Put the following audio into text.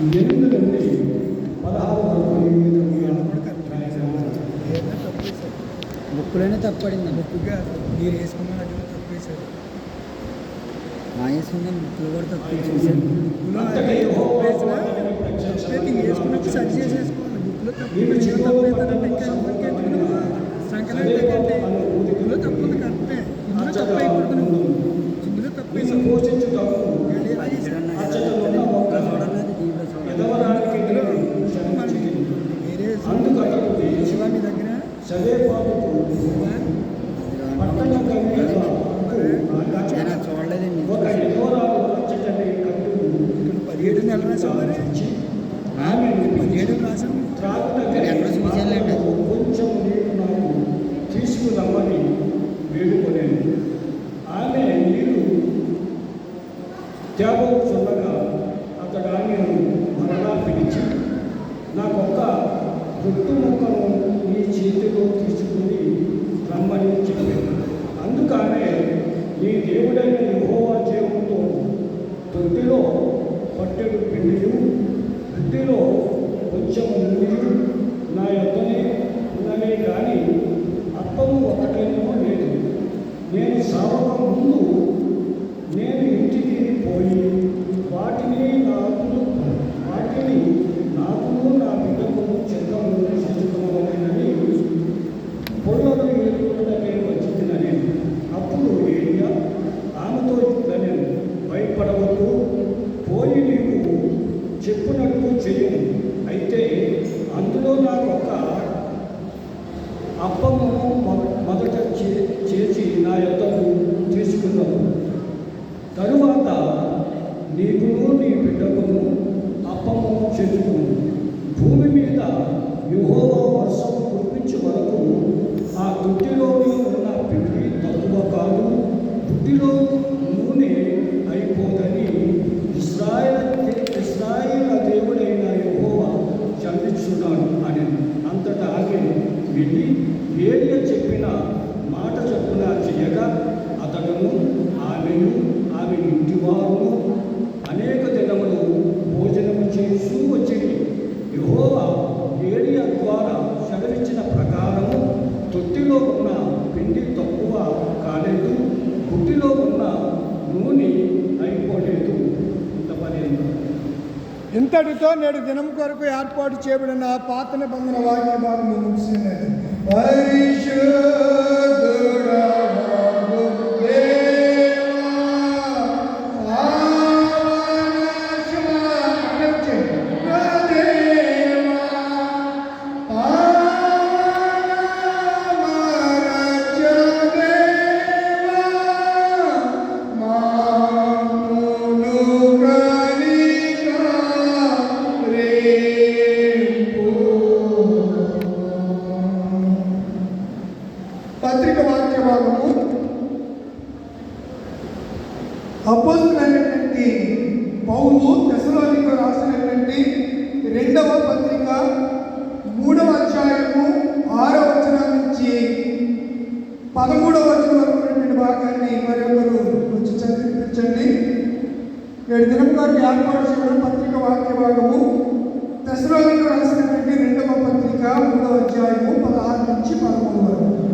ఎనిమిది నుండి పదహారు వరకు తప్పడింది. బుక్గా మీరు వేసుకున్నట్టు తప్పేశారు మా వేసుకున్న బుక్కులు కూడా తప్పు చూశాను బుక్లో అంతటా యెహోవా తప్పేసినా వారిని ప్రత్యక్షమై తప్పైతే ఇంక వేసుకున్నప్పుడు సరి. చేసేసుకోవాలి. బుక్లో తప్పు నీవు పదిహేడు నెలలు రాసావు మరి ఆమె పదిహేడు రాసాము ఎక్కడ చూశానులేండి. కొంచెం నీరు నాకు తీసుకురమ్మని వేడుకొనేను ఆమె నీరు తేబోచుండగా అతడు ఆమెను మరలా పిలిచి నాకొక్క రొట్టు ముక్కను నీ చేతిలో తొట్టిలో పట్టెడు పిండియు బుద్ధిలో కొంచెం నూనె నా యొక్కనే ఉన్నవే అప్పము మొదట చే- చేసి నా యొక్కకు తీసుకున్నాము తరువాత నీకును నీ బిడ్డకును అప్పము చేసుకున్నాము భూమి మీద యుహోవా వర్షం ఇంతటితో నేడు దినం కొరకు ఏర్పాటు చేయబడిన పాత నిబంధన వాక్య భాగం ముగిసినది అపోస్తులైనటువంటి పౌలు దశలోనికి రాసినటువంటి రెండవ పత్రిక మూడవ అధ్యాయము ఆరవ వచనం నుంచి పదమూడవ వచనం వరకు ఉన్నటువంటి భాగాన్ని మరి ఒకరు వచ్చి చదివించండి ఏడు దినం గారికి ఏర్పాటు చేయడం పత్రిక వాక్య భాగము దశలోనికి రాసినటువంటి రెండవ పత్రిక మూడవ అధ్యాయము పదహారు నుంచి పదమూడు వరకు.